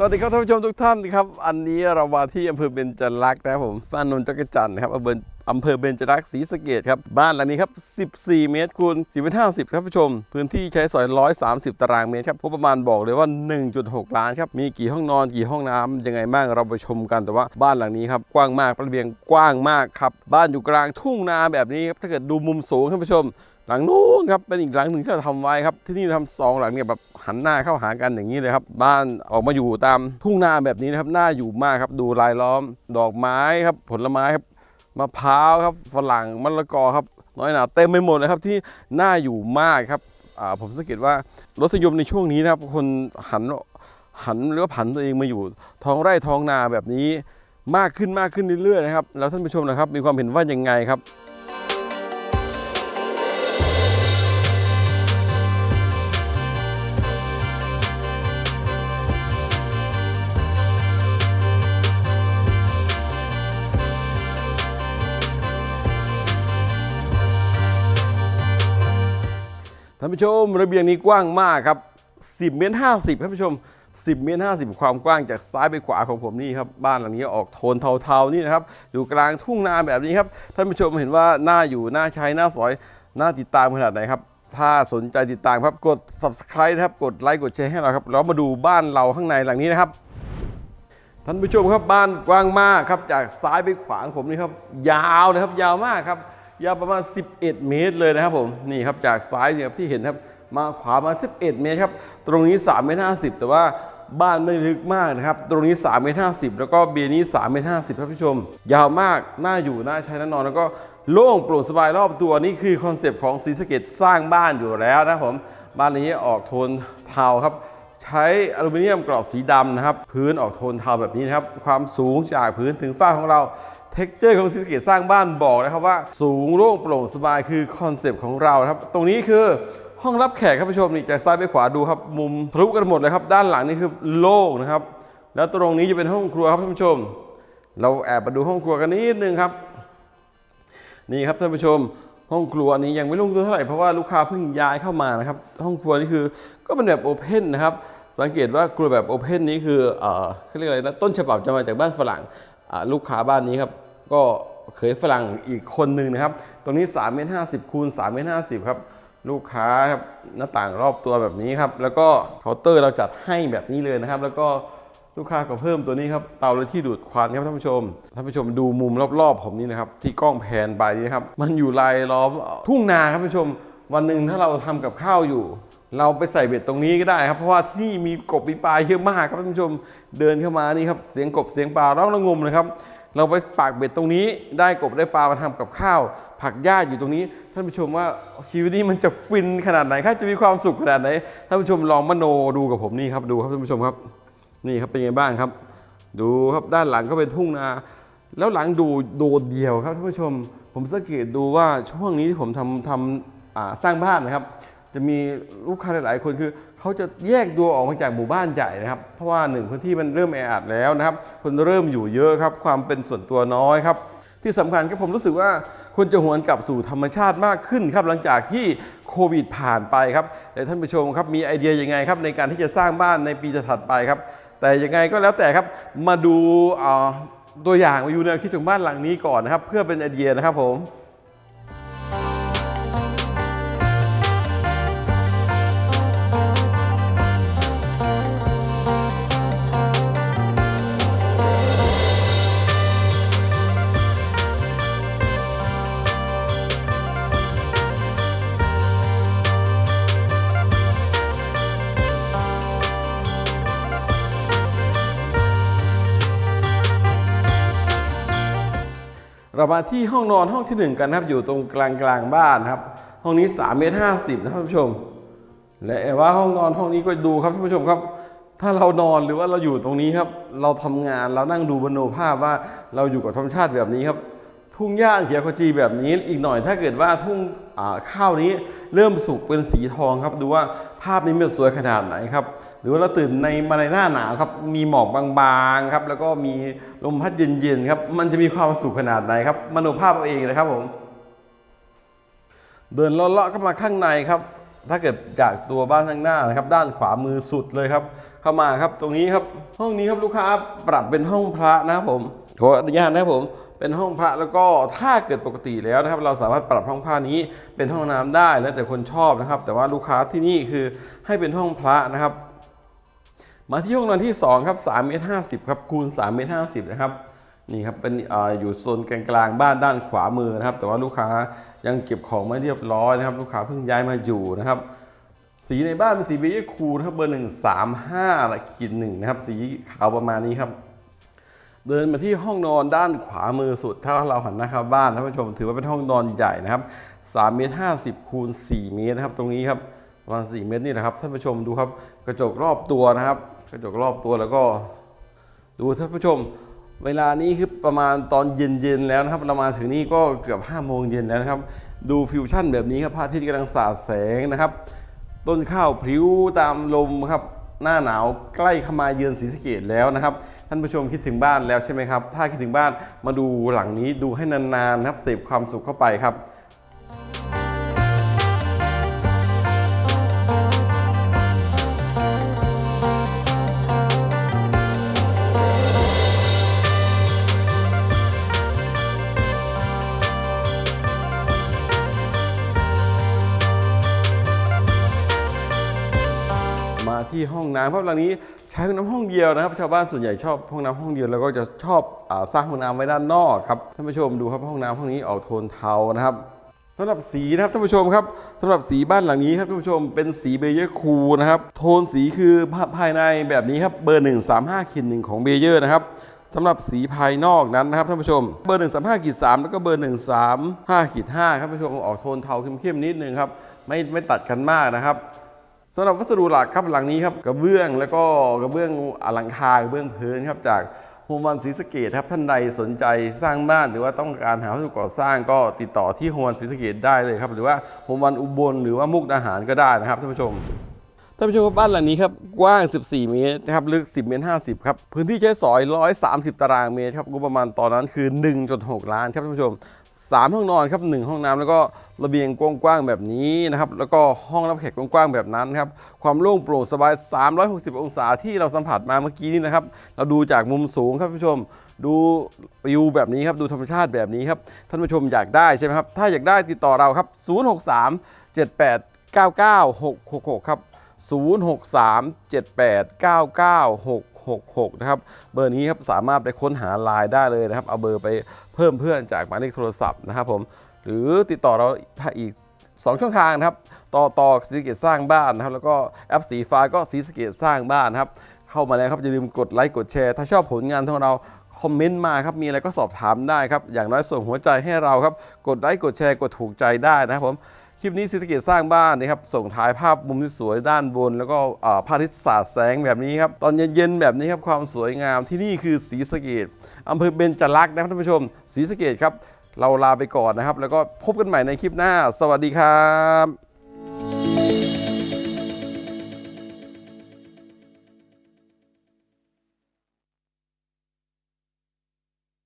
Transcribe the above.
สวัสดีครับท่านผู้ชมทุกท่านครับ อันนี้เรามาที่อำเภอเบญจรักษ์นะครับผมบ้านนนจักรจันทร์นะครับอำเภออำเภอเบญจรักษ์ศรีสะเกดครับบ้านหลังนี้ครับ 14 เมตรคูณ450ครับผู้ชม พื้นที่ใช้สอย 130 ตารางเมตรครับงบประมาณบอกเลยว่า 1.6 ล้านครับ มีกี่ห้องนอนกี่ห้องน้ำยังไงบ้างเราไปชมกันแต่ว่าบ้านหลังนี้ครับกว้างมากระเบียงกว้างมากครับบ้านอยู่กลางทุ่งนาแบบนี้ครับถ้าเกิดดูมุมสูงท่านผู้ชม หลังนู้นครับเป็นอีกหลังหนึ่งที่เราทำไว้ครับ ที่นี่ทำสองหลังเนี่ยแบบหันหน้าเข้าหากันอย่างนี้เลยครับ บ้านออกมาอยู่ตามทุ่งนาแบบนี้นะครับน่าอยู่มากครับ ดูรายล้อม ดอกไม้ครับ ผลไม้ครับมะพร้าวครับฝรั่งมะละกอครับน้อยหนาเต็มไปหมดเลยครับที่น่าอยู่มากครับผมสังเกตว่ารสนิยมในช่วงนี้นะครับ คนหันหันหรือว่าผันตัวเองมาอยู่ ท้องไร่ท้องนาแบบนี้มากขึ้นมากขึ้นเรื่อยๆนะครับแล้วท่านผู้ชมนะครับ มีความเห็นว่ายังไงครับ ท่านผู้ชมระเบียงนี้กว้างมากครับ 10 เมตร 50ท่านผู้ชม 10 เมตร 50 ความกว้างจากซ้ายไปขวาของผมนี่ครับบ้านหลังนี้ออกโทนเทาๆนี่นะครับอยู่กลางทุ่งนาแบบนี้ครับท่านผู้ชมเห็นว่าน่าอยู่น่าใช้น่าสอยน่าติดตามขนาดไหนครับถ้าสนใจติดตามครับกด subscribe นะครับกดไลค์กดแชร์ให้เราครับแล้วมาดูบ้านเราข้างในหลังนี้นะครับท่านผู้ชมครับบ้านกว้างมากครับจากซ้ายไปขวาของผมนี่ครับยาวเลยครับยาวมากครับ ยาวประมาณ 11 เมตรเลยนะครับผมนี่ครับจากซ้ายเนี่ยที่เห็นครับมาขวามา 11 เมตรครับตรงนี้3เมตร50 แต่ว่าบ้านไม่ลึกมากนะครับ ตรงนี้3เมตร50 แล้วก็เบียร์นี้3เมตร50ครับผู้ชม ยาวมากน่าอยู่น่าใช้น่านอน แล้วก็โล่งโปร่งสบายรอบตัวนี่คือคอนเซปต์ของศรีสเกดสร้างบ้านอยู่แล้วนะครับผมบ้านนี้ออกโทนเทาครับ ใช้อลูมิเนียมกรอบสีดำนะครับ พื้นออกโทนเทาแบบนี้นะครับ ความสูงจากพื้นถึงฝ้าของเรา เท็กเจอร์ของซิสเกตสร้างบ้านบอกนะครับว่า สูงโล่งโปร่งสบายคือคอนเซปต์ของเราครับ ตรงนี้คือห้องรับแขกครับผู้ชมนี่จากซ้ายไปขวาดูครับมุมทะลุกันหมดเลยครับ ด้านหลังนี่คือโล่งนะครับ แล้วตรงนี้จะเป็นห้องครัวครับท่านผู้ชม เราแอบมาดูห้องครัวกันนิดนึงครับ นี่ครับท่านผู้ชม ห้องครัวนี้ยังไม่ลงตัวเท่าไหร่เพราะว่าลูกค้าเพิ่งย้ายเข้ามานะครับ ห้องครัวนี่คือก็เป็นแบบโอเพนนะครับสังเกตว่าครัวแบบโอเพนนี้คือเอ่อเขาเรียกอะไรนะต้นฉบับจะมาจากบ้านฝรั่ง ลูกค้าบ้านนี้ครับ ก็เคยฝรั่งอีกคนหนึ่งนะครับ ตรงนี้3เมตร50คูณ3เมตร50ครับลูกค้าครับหน้าต่างรอบตัวแบบนี้ครับ แล้วก็เคาน์เตอร์เราจัดให้แบบนี้เลยนะครับ แล้วก็ลูกค้าก็เพิ่มตัวนี้ครับเตาและที่ดูดควันครับท่านผู้ชมท่านผู้ชมดูมุมรอบๆผมนี่นะครับที่กล้องแพนไปนี่ครับมันอยู่รายล้อมทุ่งนาครับท่านผู้ชม วันหนึ่งถ้าเราทำกับข้าวอยู่ เราไปใส่เบ็ดตรงนี้ก็ได้ครับ เพราะว่าที่นี่มีกบมีปลาเยอะมากครับท่านผู้ชมเดินเข้ามานี่ครับเสียงกบเสียงปลาร้องระงมเลยครับเราไปปากเบ็ดตรงนี้ ได้กบได้ปลามาทำกับข้าว ผักหญ้าอยู่ตรงนี้ ท่านผู้ชมว่าชีวิตนี้มันจะฟินขนาดไหนครับจะมีความสุขขนาดไหนท่านผู้ชมลองมโนดูกับผมนี่ครับดูครับท่านผู้ชมครับ นี่ครับเป็นไงบ้างครับ ดูครับด้านหลังก็เป็นทุ่งนา แล้วหลังดูโดดเดี่ยวครับท่านผู้ชม ผมสังเกตดูว่าช่วงนี้ที่ผมทำทำสร้างบ้านนะครับ จะมีลูกค้าหลาย ๆ คนคือเขาจะแยกตัวออกมาจากหมู่บ้านใหญ่นะครับ เพราะว่าหนึ่งพื้นที่มันเริ่มแออัดแล้วนะครับ คนเริ่มอยู่เยอะครับ ความเป็นส่วนตัวน้อยครับ ที่สำคัญก็ผมรู้สึกว่าคนจะหวนกลับสู่ธรรมชาติมากขึ้นครับ หลังจากที่โควิดผ่านไปครับแต่ท่านผู้ชมครับมีไอเดียยังไงครับในการที่จะสร้างบ้านในปีถัดไปครับ แต่ยังไงก็แล้วแต่ครับ มาดูตัวอย่างมาดูแนวคิดของบ้านหลังนี้ก่อนนะครับ เพื่อเป็นไอเดียนะครับผม เรามาที่ห้องนอนห้องที่หนึ่งกันนะครับอยู่ตรงกลางกลางบ้านครับ ห้องนี้3เมตรห้าสิบนะครับท่านผู้ชม และว่าห้องนอนห้องนี้ก็ดูครับท่านผู้ชมครับ ถ้าเรานอนหรือว่าเราอยู่ตรงนี้ครับ เราทำงานเรานั่งดูบรรโนภาพว่าเราอยู่กับธรรมชาติแบบนี้ครับ ทุ่งหญ้าเขียวขจีแบบนี้อีกหน่อยถ้าเกิดว่าทุ่งข้าวนี้เริ่มสุกเป็นสีทองครับ ดูว่าภาพนี้มันสวยขนาดไหนครับ หรือว่าเราตื่นในมาในหน้าหนาวครับ มีหมอกบางๆครับ แล้วก็มีลมพัดเย็นๆครับ มันจะมีความสุขขนาดไหนครับมโนภาพเอาเองนะครับผม เดินเลาะๆเข้ามาข้างในครับ ถ้าเกิดจากตัวบ้านข้างหน้านะครับ ด้านขวามือสุดเลยครับ เข้ามาครับ ตรงนี้ครับ ห้องนี้ครับลูกค้าปรับเป็นห้องพระนะครับผมขออนุญาตนะครับผม เป็นห้องพระแล้วก็ถ้าเกิดปกติแล้วนะครับ เราสามารถปรับห้องพระนี้เป็นห้องน้ำได้แล้วแต่คนชอบนะครับ แต่ว่าลูกค้าที่นี่คือให้เป็นห้องพระนะครับ มาที่ห้องนอนที่2ครับ3เมตร50ครับคูณ3เมตร50นะครับนี่ครับเป็นออยู่โซนกลางๆบ้านด้านขวามือนะครับ แต่ว่าลูกค้ายังเก็บของไม่เรียบร้อยนะครับ ลูกค้าเพิ่งย้ายมาอยู่นะครับสีในบ้านเป็นสีเบจคูนะครับเบอร์135ละขีดหนึ่งนะครับ สีขาวประมาณนี้ครับ เดินมาที่ห้องนอนด้านขวามือสุด ถ้าเราหันหน้าเข้าบ้านท่านผู้ชมถือว่าเป็นห้องนอนใหญ่นะครับ3เมตร50คูณ4เมตรนะครับ ตรงนี้ครับประมาณ4เมตรนี่แหละครับท่านผู้ชมดูครับกระจกรอบตัวนะครับ กระจกรอบตัวแล้วก็ ดูท่านผู้ชม เวลานี้คือประมาณตอนเย็นๆแล้วนะครับเรามาถึงนี่ก็เกือบ5โมงเย็นแล้วนะครับ ดูฟิวชั่นแบบนี้ครับพระอาทิตย์กำลังสาดแสงนะครับ ต้นข้าวพลิ้วตามลมครับหน้าหนาวใกล้เข้ามาเยือนศรีสะเกดแล้วนะครับ ท่านผู้ชมคิดถึงบ้านแล้วใช่ไหมครับ ถ้าคิดถึงบ้านมาดูหลังนี้ดูให้นานๆนะครับเสพความสุขเข้าไปครับ เพราะหลังนี้ใช้ห้องน้ำห้องเดียวนะครับ ชาวบ้านส่วนใหญ่ชอบห้องน้ำห้องเดียวแล้วก็จะชอบอสร้างห้องน้ำไว้ด้านนอกครับท่านผู้ชมดูครับห้องน้ำห้องนี้ออกโทนเทานะครับสำหรับสีนะครับท่านผู้ชมครับสำหรับสีบ้านหลังนี้ครับท่านผู้ชมเป็นสีเบเยอร์คูนะครับโทนสีคือภายในแบบนี้ครับเบอร์135ขีดหนึ่งของเบเยอร์นะครับสำหรับสีภายนอกนั้นนะครับท่านผู้ชม เบอร์135ขีด3แล้วก็เบอร์ 135ขีด5ครับท่านผู้ชมออกโทนเทาเข้มๆนิดนึงครับไม่ไม่ตัดกันมากนะครับ สำหรับวัสดุหลักครับหลังนี้ครับกระเบื้องแล้วก็กระเบื้องอลังคากระเบื้องพื้นครับจากโฮมวันศรีสะเกดครับท่านใดสนใจสร้างบ้านหรือว่าต้องการหาวัสดุก่อสร้างก็ติดต่อที่โฮมวันศรีสะเกดได้เลยครับหรือว่าโฮมวันอุบลหรือว่ามุกดาหารก็ได้นะครับท่านผู้ชมท่านผู้ชมครับบ้านหลังนี้ครับกว้าง 14 เมตรนะครับลึก 10 เมตร 50 ครับ พื้นที่ใช้สอย 130 ตารางเมตรครับงบประมาณตอนนั้นคือ 1.6 ล้านครับท่านผู้ชม 3 ห้องนอนครับ1ห้องน้ำแล้วก็ระเบียงกว้างๆแบบนี้นะครับแล้วก็ห้องรับแขกกว้างๆแบบนั้นครับความโล่งโปร่งสบาย 360 องศาที่เราสัมผัสมาเมื่อกี้นี่นะครับ เราดูจากมุมสูงครับท่านผู้ชม ดูวิวแบบนี้ครับดูธรรมชาติแบบนี้ครับท่านผู้ชมอยากได้ใช่ไหมครับถ้าอยากได้ติดต่อเราครับ 063 78 99666 ครับ 666นะครับเบอร์นี้ครับสามารถไปค้นหาไลน์ได้เลยนะครับ เอาเบอร์ไปเพิ่มเพื่อนจากหมายเลขโทรศัพท์นะครับผมหรือติดต่อเราถ้าอีก 2 ช่องทางนะครับต่อต่อสีสเกตสร้างบ้านนะครับแล้วก็แอปสีฟ้าก็สีสเกตสร้างบ้านนะครับเข้ามาแล้วครับอย่าลืมกดไลค์กดแชร์ ถ้าชอบผลงานของเราคอมเมนต์มาครับ มีอะไรก็สอบถามได้ครับ อย่างน้อยส่งหัวใจให้เราครับ กดไลค์กดแชร์กดถูกใจได้นะครับผม คลิปนี้ศรีสะเกตสร้างบ้านนะครับส่งท้ายภาพมุมที่สวยด้านบน แล้วก็พระอาทิตย์สาดแสงแบบนี้ครับตอนเย็นๆแบบนี้ครับความสวยงามที่นี่คือศรีสะเกดอำเภอเบญจลักษณ์นะครับท่านผู้ชมศรีสะเกดครับ เราลาไปก่อนนะครับ แล้วก็พบกันใหม่ในคลิปหน้า สวัสดีครับ